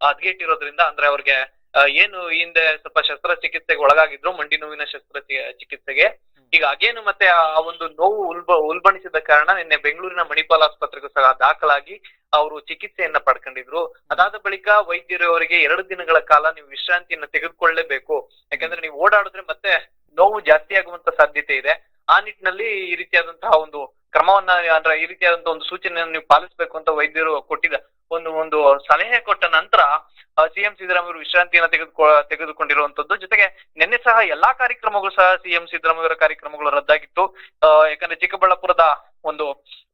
ಹದಗೆಟ್ಟಿರೋದ್ರಿಂದ ಅಂದ್ರೆ ಅವ್ರಿಗೆ ಏನು ಈ ಹಿಂದೆ ಸ್ವಲ್ಪ ಶಸ್ತ್ರಚಿಕಿತ್ಸೆಗೆ ಒಳಗಾಗಿದ್ರು ಮಂಡಿ ನೋವಿನ ಶಸ್ತ್ರ ಚಿಕಿತ್ಸೆಗೆ ಈಗ ಅಗೇನು ಮತ್ತೆ ಆ ಒಂದು ನೋವು ಉಲ್ಬ ಉಲ್ಬಣಿಸಿದ ಕಾರಣ ನಿನ್ನೆ ಬೆಂಗಳೂರಿನ ಮಣಿಪಾಲ್ ಆಸ್ಪತ್ರೆಗೂ ಸಹ ದಾಖಲಾಗಿ ಅವರು ಚಿಕಿತ್ಸೆಯನ್ನ ಪಡ್ಕೊಂಡಿದ್ರು. ಅದಾದ ಬಳಿಕ ವೈದ್ಯರು ಅವರಿಗೆ ಎರಡು ದಿನಗಳ ಕಾಲ ನೀವು ವಿಶ್ರಾಂತಿಯನ್ನ ತೆಗೆದುಕೊಳ್ಳಲೇಬೇಕು ಯಾಕಂದ್ರೆ ನೀವು ಓಡಾಡಿದ್ರೆ ಮತ್ತೆ ನೋವು ಜಾಸ್ತಿ ಆಗುವಂತ ಸಾಧ್ಯತೆ ಇದೆ. ಆ ನಿಟ್ಟಿನಲ್ಲಿ ಈ ರೀತಿಯಾದಂತಹ ಒಂದು ಕ್ರಮವನ್ನ ಅಂದ್ರೆ ಈ ರೀತಿಯಾದಂತ ಒಂದು ಸೂಚನೆಯನ್ನು ನೀವು ಪಾಲಿಸಬೇಕು ಅಂತ ವೈದ್ಯರು ಕೊಟ್ಟಿದ ಒಂದು ಒಂದು ಸಲಹೆ ಕೊಟ್ಟ ನಂತರ ಸಿಎಂ ಸಿದ್ದರಾಮಯ್ಯ ವಿಶ್ರಾಂತಿಯನ್ನ ತೆಗೆದುಕೊ ತೆಗೆದುಕೊಂಡಿರುವಂತದ್ದು. ಜೊತೆಗೆ ನಿನ್ನೆ ಸಹ ಎಲ್ಲಾ ಕಾರ್ಯಕ್ರಮಗಳು ಸಹ ಸಿಎಂ ಸಿದ್ದರಾಮಯ್ಯ ಅವರ ಕಾರ್ಯಕ್ರಮಗಳು ರದ್ದಾಗಿತ್ತು. ಅಹ್ ಯಾಕಂದ್ರೆ ಚಿಕ್ಕಬಳ್ಳಾಪುರದ ಒಂದು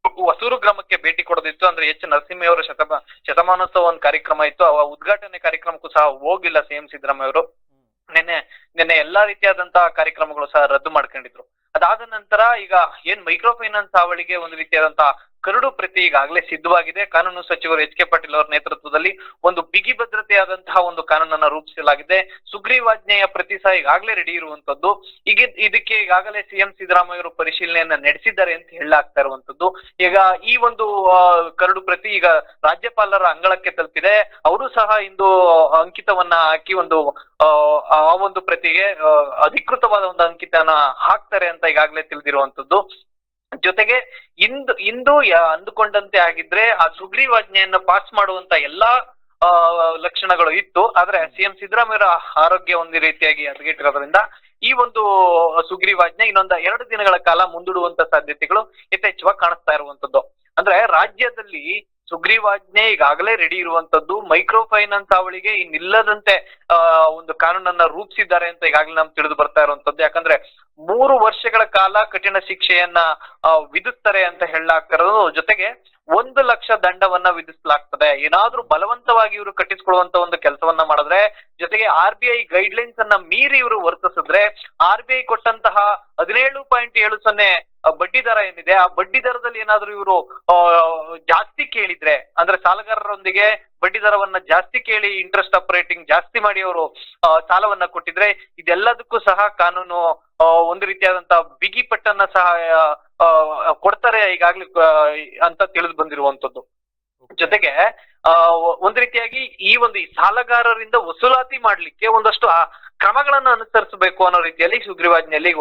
ಹೊಸೂರು ಗ್ರಾಮಕ್ಕೆ ಭೇಟಿ ಕೊಡೋದಿತ್ತು. ಅಂದ್ರೆ ಎಚ್ ನರಸಿಂಹಯ್ಯವರ ಶತಮ ಶತಮಾನೋತ್ಸವ ಒಂದು ಕಾರ್ಯಕ್ರಮ ಇತ್ತು. ಆ ಉದ್ಘಾಟನೆ ಕಾರ್ಯಕ್ರಮಕ್ಕೂ ಸಹ ಹೋಗಿಲ್ಲ ಸಿಎಂ ಸಿದ್ದರಾಮಯ್ಯ ಅವರು. ನಿನ್ನೆ ನಿನ್ನೆ ಎಲ್ಲಾ ರೀತಿಯಾದಂತಹ ಕಾರ್ಯಕ್ರಮಗಳು ಸಹ ರದ್ದು ಮಾಡ್ಕೊಂಡಿದ್ರು. ಅದಾದ ನಂತರ ಈಗ ಏನ್ ಮೈಕ್ರೋ ಫೈನಾನ್ಸ್ ಅವಳಿಗೆ ಒಂದು ರೀತಿಯಾದಂತಹ ಕರಡು ಪ್ರತಿ ಈಗಾಗಲೇ ಸಿದ್ಧವಾಗಿದೆ. ಕಾನೂನು ಸಚಿವರು ಎಚ್ ಕೆ ಪಾಟೀಲ್ ಅವರ ನೇತೃತ್ವದಲ್ಲಿ ಒಂದು ಬಿಗಿ ಭದ್ರತೆಯಾದಂತಹ ಒಂದು ಕಾನೂನನ್ನ ರೂಪಿಸಲಾಗಿದೆ. ಸುಗ್ರೀವಾಜ್ಞೆಯ ಪ್ರತಿ ಸಹ ಈಗಾಗಲೇ ರೆಡಿ ಇರುವಂತದ್ದು. ಈಗ ಇದಕ್ಕೆ ಈಗಾಗಲೇ ಸಿಎಂ ಸಿದ್ದರಾಮಯ್ಯ ಅವರು ಪರಿಶೀಲನೆಯನ್ನ ನಡೆಸಿದ್ದಾರೆ ಅಂತ ಹೇಳಲಾಗ್ತಾ ಇರುವಂತದ್ದು. ಈಗ ಈ ಒಂದು ಕರಡು ಪ್ರತಿ ಈಗ ರಾಜ್ಯಪಾಲರ ಅಂಗಳಕ್ಕೆ ತಲುಪಿದೆ. ಅವರು ಸಹ ಇಂದು ಅಂಕಿತವನ್ನ ಹಾಕಿ ಒಂದು ಆ, ಒಂದು ಪ್ರತಿಗೆ ಅಧಿಕೃತವಾದ ಒಂದು ಅಂಕಿತನ ಹಾಕ್ತಾರೆ ಅಂತ ಈಗಾಗಲೇ ತಿಳಿದಿರುವಂತದ್ದು. ಜೊತೆಗೆ ಇಂದು ಇಂದು ಅಂದುಕೊಂಡಂತೆ ಆಗಿದ್ರೆ ಆ ಸುಗ್ರೀವಾಜ್ಞೆಯನ್ನ ಪಾಸ್ ಮಾಡುವಂತ ಎಲ್ಲಾ ಲಕ್ಷಣಗಳು ಇತ್ತು. ಆದ್ರೆ ಸಿಎಂ ಸಿದ್ದರಾಮಯ್ಯ ಆರೋಗ್ಯ ಒಂದು ರೀತಿಯಾಗಿ ಹದಗೆಟ್ಟಿರೋದ್ರಿಂದ ಈ ಒಂದು ಸುಗ್ರೀವಾಜ್ಞೆ ಇನ್ನೊಂದು ಎರಡು ದಿನಗಳ ಕಾಲ ಮುಂದೂಡುವಂತ ಸಾಧ್ಯತೆಗಳು ಯಥೇಚ್ಛವಾಗಿ ಕಾಣಿಸ್ತಾ ಇರುವಂತದ್ದು. ಅಂದ್ರೆ ರಾಜ್ಯದಲ್ಲಿ ಸುಗ್ರೀವಾಜ್ಞೆ ಈಗಾಗಲೇ ರೆಡಿ ಇರುವಂತದ್ದು. ಮೈಕ್ರೋ ಫೈನಾನ್ಸ್ ಅವಳಿಗೆ ಇನ್ನಿಲ್ಲದಂತೆ ಒಂದು ಕಾನೂನನ್ನ ರೂಪಿಸಿದ್ದಾರೆ ಅಂತ ಈಗಾಗಲೇ ನಮ್ಗೆ ತಿಳಿದು ಬರ್ತಾ ಇರುವಂತದ್ದು. ಯಾಕಂದ್ರೆ ಮೂರು ವರ್ಷಗಳ ಕಾಲ ಕಠಿಣ ಶಿಕ್ಷೆಯನ್ನ ವಿಧಿಸ್ತಾರೆ ಅಂತ ಹೇಳಲಾಗ್ತಾ ಇರೋದು ಜೊತೆಗೆ ಒಂದು ಲಕ್ಷ ದಂಡವನ್ನ ವಿಧಿಸಲಾಗ್ತದೆ. ಏನಾದ್ರೂ ಬಲವಂತವಾಗಿ ಇವರು ಕಟ್ಟಿಸ್ಕೊಳ್ಳುವಂತ ಒಂದು ಕೆಲಸವನ್ನ ಮಾಡಿದ್ರೆ, ಜೊತೆಗೆ R B I guidelines ಅನ್ನ ಮೀರಿ ಇವರು ವರ್ತಿಸಿದ್ರೆ ಆರ್ ಬಿ ಐ ಕೊಟ್ಟಂತಹ ಹದಿನೇಳು ಪಾಯಿಂಟ್ ಏಳು ಸೊನ್ನೆ ಬಡ್ಡಿ ದರ ಏನಿದೆ ಆ ಬಡ್ಡಿ ದರದಲ್ಲಿ ಏನಾದ್ರೂ ಇವರು ಜಾಸ್ತಿ ಕೇಳಿದ್ರೆ ಅಂದ್ರೆ ಸಾಲಗಾರರೊಂದಿಗೆ ಬಡ್ಡಿ ದರವನ್ನ ಜಾಸ್ತಿ ಕೇಳಿ ಇಂಟ್ರೆಸ್ಟ್ ಅಪ್ ರೇಟಿಂಗ್ ಜಾಸ್ತಿ ಮಾಡಿ ಅವರು ಸಾಲವನ್ನ ಕೊಟ್ಟಿದ್ರೆ ಇದೆಲ್ಲದಕ್ಕೂ ಸಹ ಕಾನೂನು ಒಂದು ರೀತಿಯಾದಂತ ಬಿಗಿ ಪಟ್ಟನ್ನ ಸಹ ಕೊಡ್ತಾರೆ ಈಗಾಗ್ಲಿ ಅಂತ ತಿಳಿದು ಬಂದಿರುವಂತದ್ದು. ಜೊತೆಗೆ ಆ ಒಂದ್ ರೀತಿಯಾಗಿ ಈ ಒಂದು ಸಾಲಗಾರರಿಂದ ವಸೂಲಾತಿ ಮಾಡ್ಲಿಕ್ಕೆ ಒಂದಷ್ಟು ಕ್ರಮಗಳನ್ನ ಅನುಸರಿಸಬೇಕು ಅನ್ನೋ ರೀತಿಯಲ್ಲಿ ಸುಗ್ರೀವಾಜ್ಞೆಯಲ್ಲಿ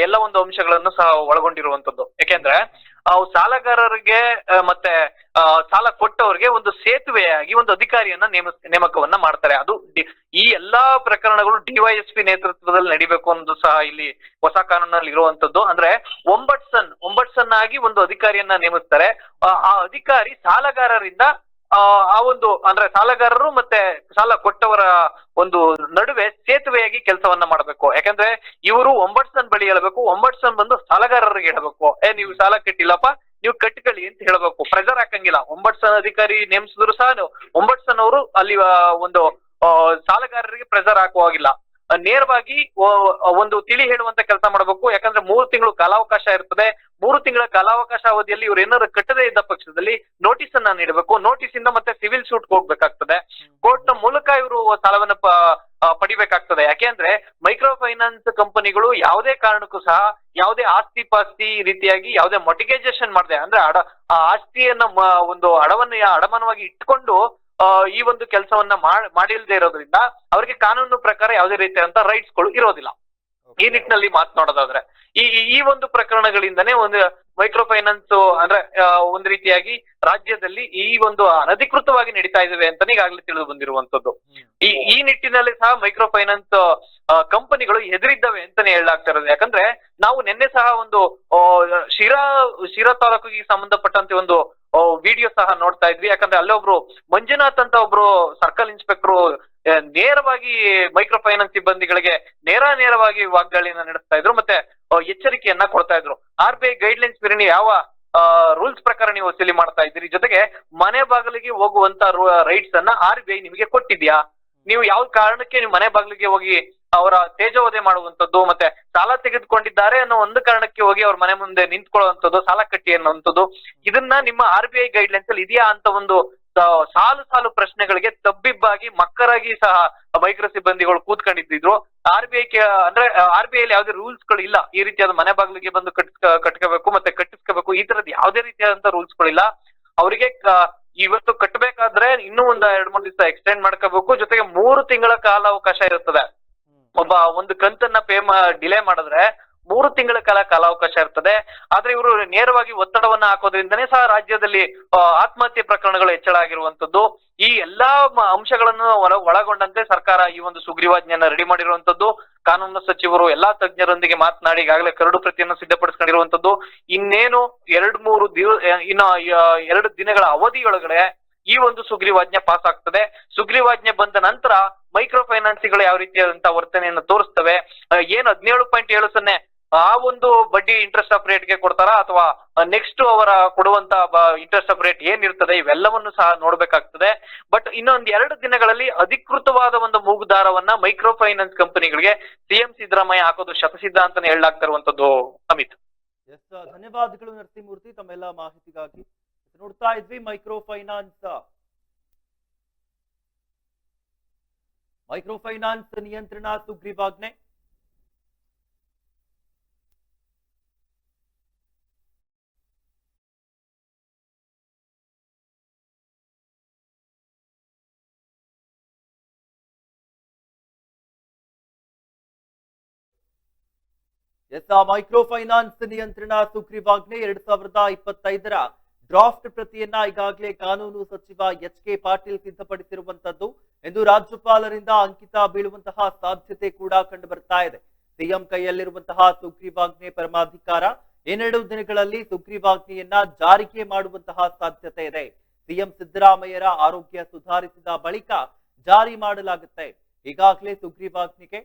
ಎಲ್ಲ ಒಂದು ಅಂಶಗಳನ್ನು ಸಹ ಒಳಗೊಂಡಿರುವಂತದ್ದು. ಯಾಕೆಂದ್ರೆ ಅವು ಸಾಲಗಾರರಿಗೆ ಮತ್ತೆ ಸಾಲ ಕೊಟ್ಟವರಿಗೆ ಒಂದು ಸೇತುವೆಯಾಗಿ, ಒಂದು ಅಧಿಕಾರಿಯನ್ನ ನೇಮ, ನೇಮಕವನ್ನ ಮಾಡ್ತಾರೆ. ಅದು ಈ ಎಲ್ಲಾ ಪ್ರಕರಣಗಳು ಡಿವೈಎಸ್ಪಿ ನೇತೃತ್ವದಲ್ಲಿ ನಡಿಬೇಕು ಅನ್ನೋದು ಸಹ ಇಲ್ಲಿ ಹೊಸ ಕಾನೂನಲ್ಲಿ ಇರುವಂತದ್ದು. ಅಂದ್ರೆ, ಒಂಬಟ್ಸನ್ ಒಂಬಟ್ಸನ್ ಆಗಿ ಒಂದು ಅಧಿಕಾರಿಯನ್ನ ನೇಮಿಸ್ತಾರೆ. ಆ ಅಧಿಕಾರಿ ಸಾಲಗಾರರಿಂದ ಆ ಒಂದು, ಅಂದ್ರೆ ಸಾಲಗಾರರು ಮತ್ತೆ ಸಾಲ ಕೊಟ್ಟವರ ಒಂದು ಸೇತುವೆಯಾಗಿ ಕೆಲಸವನ್ನ ಮಾಡಬೇಕು. ಯಾಕಂದ್ರೆ ಇವರು ಒಂಬಟ್ಸನ್ ಬಳಿ ಹೇಳಬೇಕು ಒಂಬಟ್ಸನ್ ಬಂದು ಸಾಲಗಾರರಿಗೆ ಹೇಳಬೇಕು. ಏ, ನೀವು ಸಾಲ ಕಟ್ಟಿಲ್ಲಪ್ಪ, ನೀವು ಕಟ್ಕೊಳ್ಳಿ ಅಂತ ಹೇಳಬೇಕು. ಪ್ರೆಸರ್ ಹಾಕಂಗಿಲ್ಲ. ಒಂಬಟ್ಸನ್ ಅಧಿಕಾರಿ ನೇಮಿಸಿದ್ರು ಸಹ ಒಂಬಟ್ಸನ್ ಅವರು ಅಲ್ಲಿ ಒಂದು ಸಾಲಗಾರರಿಗೆ ಪ್ರೆಸರ್ ಹಾಕುವಾಗಿಲ್ಲ. ನೇರವಾಗಿ ಒಂದು ತಿಳಿ ಹೇಳುವಂತ ಕೆಲಸ ಮಾಡಬೇಕು. ಯಾಕಂದ್ರೆ ಮೂರು ತಿಂಗಳು ಕಾಲಾವಕಾಶ ಇರ್ತದೆ. ಮೂರು ತಿಂಗಳ ಕಾಲಾವಕಾಶ ಅವಧಿಯಲ್ಲಿ ಇವ್ರು ಏನಾದ್ರು ಕಟ್ಟದೇ ಇದ್ದ ಪಕ್ಷದಲ್ಲಿ ನೋಟಿಸ್ ಅನ್ನ ನೀಡಬೇಕು. ನೋಟಿಸ್ ಇಂದ ಮತ್ತೆ ಸಿವಿಲ್ ಸೂಟ್ ಹೋಗ್ಬೇಕಾಗ್ತದೆ. ಕೋರ್ಟ್ನ ಮೂಲಕ ಇವರು ಸಾಲವನ್ನ ಪಡಿಬೇಕಾಗ್ತದೆ ಯಾಕೆ ಪಡಿಬೇಕಾಗ್ತದೆ. ಯಾಕೆಂದ್ರೆ ಮೈಕ್ರೋ ಫೈನಾನ್ಸ್ ಕಂಪನಿಗಳು ಯಾವುದೇ ಕಾರಣಕ್ಕೂ ಸಹ ಯಾವುದೇ ಆಸ್ತಿ ಪಾಸ್ತಿ ರೀತಿಯಾಗಿ ಯಾವುದೇ ಮೊಟಿಗೈಜೇಷನ್ ಮಾಡದೆ. ಅಂದ್ರೆ ಅಡ, ಆ ಆಸ್ತಿಯನ್ನ ಒಂದು ಅಡವನ್ನ, ಅಡಮಾನವಾಗಿ ಇಟ್ಕೊಂಡು ಈ ಒಂದು ಕೆಲಸವನ್ನ ಮಾಡಿಲ್ದೆ ಇರೋದ್ರಿಂದ ಅವರಿಗೆ ಕಾನೂನು ಪ್ರಕಾರ ಯಾವುದೇ ರೀತಿಯಾದಂತಹ ರೈಟ್ಸ್ಗಳು ಇರೋದಿಲ್ಲ. ಈ ನಿಟ್ಟಿನಲ್ಲಿ ಮಾತನಾಡೋದಾದ್ರೆ. ಈ ಈ- ಒಂದು ಪ್ರಕರಣಗಳಿಂದನೇ ಒಂದು ಮೈಕ್ರೋ ಫೈನಾನ್ಸ್ ಅಂದ್ರೆ ಒಂದ್ ರೀತಿಯಾಗಿ ರಾಜ್ಯದಲ್ಲಿ ಈ ಒಂದು ಅನಧಿಕೃತವಾಗಿ ನಡೀತಾ ಇದಾವೆ ಅಂತ ಈಗಾಗಲೇ ತಿಳಿದು ಬಂದಿರುವಂತದ್ದು ಈ ಈ ನಿಟ್ಟಿನಲ್ಲಿ ಸಹ ಮೈಕ್ರೋ ಫೈನಾನ್ಸ್ ಕಂಪನಿಗಳು ಹೆದರಿದ್ದಾವೆ ಅಂತಾನೆ ಹೇಳಲಾಗ್ತಾ ಇರೋದು. ಯಾಕಂದ್ರೆ ನಾವು ನಿನ್ನೆ ಸಹ ಒಂದು ಶಿರಾ ಶಿರಾ ತಾಲೂಕಿಗೆ ಸಂಬಂಧಪಟ್ಟಂತೆ ಒಂದು ವಿಡಿಯೋ ಸಹ ನೋಡ್ತಾ ಇದ್ವಿ. ಯಾಕಂದ್ರೆ ಅಲ್ಲೊಬ್ರು ಮಂಜುನಾಥ್ ಅಂತ ಒಬ್ರು ಸರ್ಕಲ್ ಇನ್ಸ್ಪೆಕ್ಟರ್ ನೇರವಾಗಿ ಮೈಕ್ರೋ ಫೈನಾನ್ಸ್ ಸಿಬ್ಬಂದಿಗಳಿಗೆ ನೇರ ನೇರವಾಗಿ ವಾಗ್ದಾಳಿಯನ್ನ ನಡೆಸ್ತಾ ಇದ್ರು ಮತ್ತೆ ಎಚ್ಚರಿಕೆಯನ್ನ ಕೊಡ್ತಾ ಇದ್ರು. R B I guidelines ನೀವು ಯಾವ ರೂಲ್ಸ್ ಪ್ರಕಾರ ನೀವು ವಸೂಲಿ ಮಾಡ್ತಾ ಇದ್ದೀರಿ? ಜೊತೆಗೆ ಮನೆ ಬಾಗಿಲಿಗೆ ಹೋಗುವಂತ ರೈಟ್ಸ್ ಅನ್ನ ಆರ್ ಬಿ ಐ ನಿಮಗೆ ಕೊಟ್ಟಿದ್ಯಾ? ನೀವು ಯಾವ ಕಾರಣಕ್ಕೆ ನೀವು ಮನೆ ಬಾಗಿಲಿಗೆ ಹೋಗಿ ಅವರ ತೇಜೋವಧೆ ಮಾಡುವಂತದ್ದು ಮತ್ತೆ ಸಾಲ ತೆಗೆದುಕೊಂಡಿದ್ದಾರೆ ಅನ್ನೋ ಒಂದು ಕಾರಣಕ್ಕೆ ಹೋಗಿ ಅವ್ರ ಮನೆ ಮುಂದೆ ನಿಂತ್ಕೊಳ್ಳುವಂಥದ್ದು, ಸಾಲ ಕಟ್ಟಿ ಅನ್ನುವಂಥದ್ದು. ಇದನ್ನ ನಿಮ್ಮ R B I guidelines ಅಲ್ಲಿ ಇದೆಯಾ ಅಂತ ಒಂದು ಸಾಲು ಸಾಲು ಪ್ರಶ್ನೆಗಳಿಗೆ ತಬ್ಬಿಬ್ಬಾಗಿ ಮಕ್ಕರಾಗಿ ಸಹ ಮೈಕ್ರೋ ಸಿಬ್ಬಂದಿಗಳು ಕೂತ್ಕೊಂಡಿದ್ದಿದ್ರು. ಆರ್ ಬಿ ಐ ಅಂದ್ರೆ ಆರ್ ಬಿ ಐ ಯಾವುದೇ ರೂಲ್ಸ್ಗಳು ಇಲ್ಲ. ಈ ರೀತಿಯಾದ ಮನೆ ಬಾಗಿಲಿಗೆ ಬಂದು ಕಟ್, ಕಟ್ಕೋಬೇಕು ಮತ್ತೆ ಕಟ್ಟಿಸ್ಕೋಬೇಕು. ಈ ತರದ್ ಯಾವುದೇ ರೀತಿಯಾದಂತ ರೂಲ್ಸ್ ಗಳಿಲ್ಲ ಅವರಿಗೆ ಇವತ್ತು ಕಟ್ಟಬೇಕಾದ್ರೆ ಇನ್ನೂ ಒಂದ್ ಎರಡ್ ಮೂರು ದಿವಸ ಎಕ್ಸ್ಟೆಂಡ್ ಮಾಡ್ಕೋಬೇಕು. ಜೊತೆಗೆ ಮೂರು ತಿಂಗಳ ಕಾಲ ಅವಕಾಶ ಇರುತ್ತದೆ. ಒಬ್ಬ ಒಂದು ಕಂತನ್ನ ಪೇ ಡಿಲೇ ಮಾಡಿದ್ರೆ ಮೂರು ತಿಂಗಳ ಕಾಲ ಕಾಲಾವಕಾಶ ಇರ್ತದೆ. ಆದ್ರೆ ಇವರು ನೇರವಾಗಿ ಒತ್ತಡವನ್ನ ಹಾಕೋದ್ರಿಂದನೇ ಸಹ ರಾಜ್ಯದಲ್ಲಿ ಆತ್ಮಹತ್ಯೆ ಪ್ರಕರಣಗಳು ಹೆಚ್ಚಳ ಆಗಿರುವಂತದ್ದು. ಈ ಎಲ್ಲಾ ಅಂಶಗಳನ್ನು ಒಳ- ಒಳಗೊಂಡಂತೆ ಸರ್ಕಾರ ಈ ಒಂದು ಸುಗ್ರೀವಾಜ್ಞೆಯನ್ನ ರೆಡಿ ಮಾಡಿರುವಂತದ್ದು. ಕಾನೂನು ಸಚಿವರು ಎಲ್ಲಾ ತಜ್ಞರೊಂದಿಗೆ ಮಾತನಾಡಿ ಈಗಾಗಲೇ ಕರಡು ಪ್ರತಿಯನ್ನು ಸಿದ್ಧಪಡಿಸಿಕೊಂಡಿರುವಂತದ್ದು. ಇನ್ನೇನು ಎರಡ್ ಮೂರು ದಿವ ಇನ್ನ ಎರಡು ದಿನಗಳ ಅವಧಿಯೊಳಗಡೆ ಈ ಒಂದು ಸುಗ್ರೀವಾಜ್ಞೆ ಪಾಸ್ ಆಗ್ತದೆ. ಸುಗ್ರೀವಾಜ್ಞೆ ಬಂದ ನಂತರ ಮೈಕ್ರೋ ಫೈನಾನ್ಸ್ಗಳು ಯಾವ ರೀತಿಯಾದಂತಹ ವರ್ತನೆಯನ್ನು ತೋರಿಸ್ತವೆ ಏನು ಹದಿನೇಳು ಪಾಯಿಂಟ್ ಏಳು ಸೊನ್ನೆ, ಆ ಒಂದು ಬಡ್ಡಿ ಇಂಟ್ರೆಸ್ಟ್ ಆಫ್ ರೇಟ್ಗೆ ಕೊಡ್ತಾರಾ ಅಥವಾ ನೆಕ್ಸ್ಟ್ ಅವರ ಕೊಡುವಂತ ಇಂಟ್ರೆಸ್ಟ್ ಆಫ್ ರೇಟ್ ಏನಿರ್ತದೆ ಇವೆಲ್ಲವನ್ನು ಸಹ ನೋಡಬೇಕಾಗ್ತದೆ. ಬಟ್ ಇನ್ನೊಂದ್ ಎರಡು ದಿನಗಳಲ್ಲಿ ಅಧಿಕೃತವಾದ ಒಂದು ಮೂಗುದಾರವನ್ನ ಮೈಕ್ರೋ ಫೈನಾನ್ಸ್ ಕಂಪನಿಗಳಿಗೆ ಸಿಎಂ ಸಿದ್ದರಾಮಯ್ಯ ಹಾಕೋದು ಶತಸಿದ್ಧ ಅಂತಾನೆ ಹೇಳಲಾಗ್ತಾ ಇರುವಂತದ್ದು ಅಮಿತ್ ಧನ್ಯವಾದಗಳು ನರಸಿಂಹಮೂರ್ತಿ. ತಮ್ಮೆಲ್ಲ ಮಾಹಿತಿಗಾಗಿ ನೋಡ್ತಾ ಇದ್ವಿ ಮೈಕ್ರೋ ಫೈನಾನ್ಸ್ ಮೈಕ್ರೋ ಫೈನಾನ್ಸ್ ನಿಯಂತ್ರಣ ಸುಗ್ರೀವಾಜ್ಞೆ ಎಸ್ ಮೈಕ್ರೋ ಫೈನಾನ್ಸ್ ನಿಯಂತ್ರಣ ಸುಗ್ರೀವಾಜ್ಞೆ ಎರಡ್ ಸಾವಿರದ ಇಪ್ಪತ್ತೈದರ ಡ್ರಾಫ್ಟ್ ಪ್ರತಿಯನ್ನ ಈಗಾಗಲೇ ಕಾನೂನು ಸಚಿವ ಎಚ್ ಕೆ ಪಾಟೀಲ್ ಸಿದ್ಧಪಡಿಸಿರುವಂತದ್ದು. ಎಂದು ರಾಜ್ಯಪಾಲರಿಂದ ಅಂಕಿತ ಬೀಳುವಂತಹ ಸಾಧ್ಯತೆ ಕೂಡ ಕಂಡು ಬರ್ತಾ ಇದೆ. ಸಿಎಂ ಕೈಯಲ್ಲಿರುವಂತಹ ಸುಗ್ರೀವಾಜ್ಞೆ ಪರಮಾಧಿಕಾರ ಇನ್ನೆರಡು ದಿನಗಳಲ್ಲಿ ಸುಗ್ರೀವಾಜ್ಞೆಯನ್ನ ಜಾರಿಗೆ ಮಾಡುವಂತಹ ಸಾಧ್ಯತೆ ಇದೆ. ಸಿಎಂ ಸಿದ್ದರಾಮಯ್ಯರ ಆರೋಗ್ಯ ಸುಧಾರಿಸಿದ ಬಳಿಕ ಜಾರಿ ಮಾಡಲಾಗುತ್ತೆ. ಈಗಾಗಲೇ ಸುಗ್ರೀವಾಜ್ಞೆಗೆ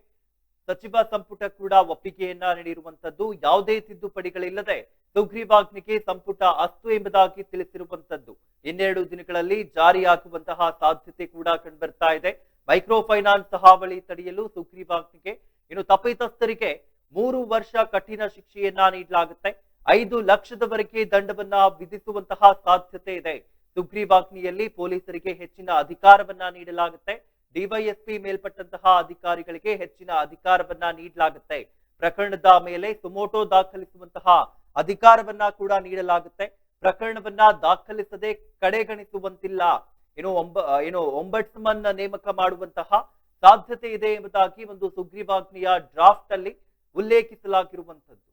ಸಚಿವ ಸಂಪುಟ ಕೂಡ ಒಪ್ಪಿಗೆಯನ್ನ ನೀಡಿರುವಂತದ್ದು ಯಾವುದೇ ತಿದ್ದುಪಡಿಗಳಿಲ್ಲದೆ ಸುಗ್ರೀವಾಜ್ಞೆಗೆ ಸಂಪುಟ ಅಸ್ತು ಎಂಬುದಾಗಿ ತಿಳಿಸಿರುವಂತದ್ದು. ಇನ್ನೆರಡು ದಿನಗಳಲ್ಲಿ ಜಾರಿಯಾಗುವಂತಹ ಸಾಧ್ಯತೆ ಕೂಡ ಕಂಡುಬರ್ತಾ ಇದೆ. ಮೈಕ್ರೋ ಫೈನಾನ್ಸ್ ಹಾವಳಿ ತಡೆಯಲು ಸುಗ್ರೀವಾಜ್ಞೆಗೆ ಇನ್ನು ತಪ್ಪಿತಸ್ಥರಿಗೆ ಮೂರು ವರ್ಷ ಕಠಿಣ ಶಿಕ್ಷೆಯನ್ನ ನೀಡಲಾಗುತ್ತೆ. ಐದು ಲಕ್ಷದವರೆಗೆ ದಂಡವನ್ನ ವಿಧಿಸುವಂತಹ ಸಾಧ್ಯತೆ ಇದೆ. ಸುಗ್ರೀವಾಜ್ಞೆಯಲ್ಲಿ ಪೊಲೀಸರಿಗೆ ಹೆಚ್ಚಿನ ಅಧಿಕಾರವನ್ನ ನೀಡಲಾಗುತ್ತೆ. ಡಿವೈಎಸ್ಪಿ ಮೇಲ್ಪಟ್ಟಂತಹ ಅಧಿಕಾರಿಗಳಿಗೆ ಹೆಚ್ಚಿನ ಅಧಿಕಾರವನ್ನ ನೀಡಲಾಗುತ್ತೆ. ಪ್ರಕರಣದ ಮೇಲೆ ಸುಮೋಟೋ ದಾಖಲಿಸುವಂತಹ ಅಧಿಕಾರವನ್ನ ಕೂಡ ನೀಡಲಾಗುತ್ತೆ. ಪ್ರಕರಣವನ್ನ ದಾಖಲಿಸದೆ ಕಡೆಗಣಿಸುವಂತಿಲ್ಲ. ಏನು ಒಂಬ, ಏನು ಒಂಬಟ್ಸ್ಮನ್ ನೇಮಕ ಮಾಡುವಂತಹ ಸಾಧ್ಯತೆ ಇದೆ ಎಂಬುದಾಗಿ ಒಂದು ಸುಗ್ರೀವಾಜ್ಞೆಯ ಡ್ರಾಫ್ಟ್ ಅಲ್ಲಿ ಉಲ್ಲೇಖಿಸಲಾಗಿರುವಂತದ್ದು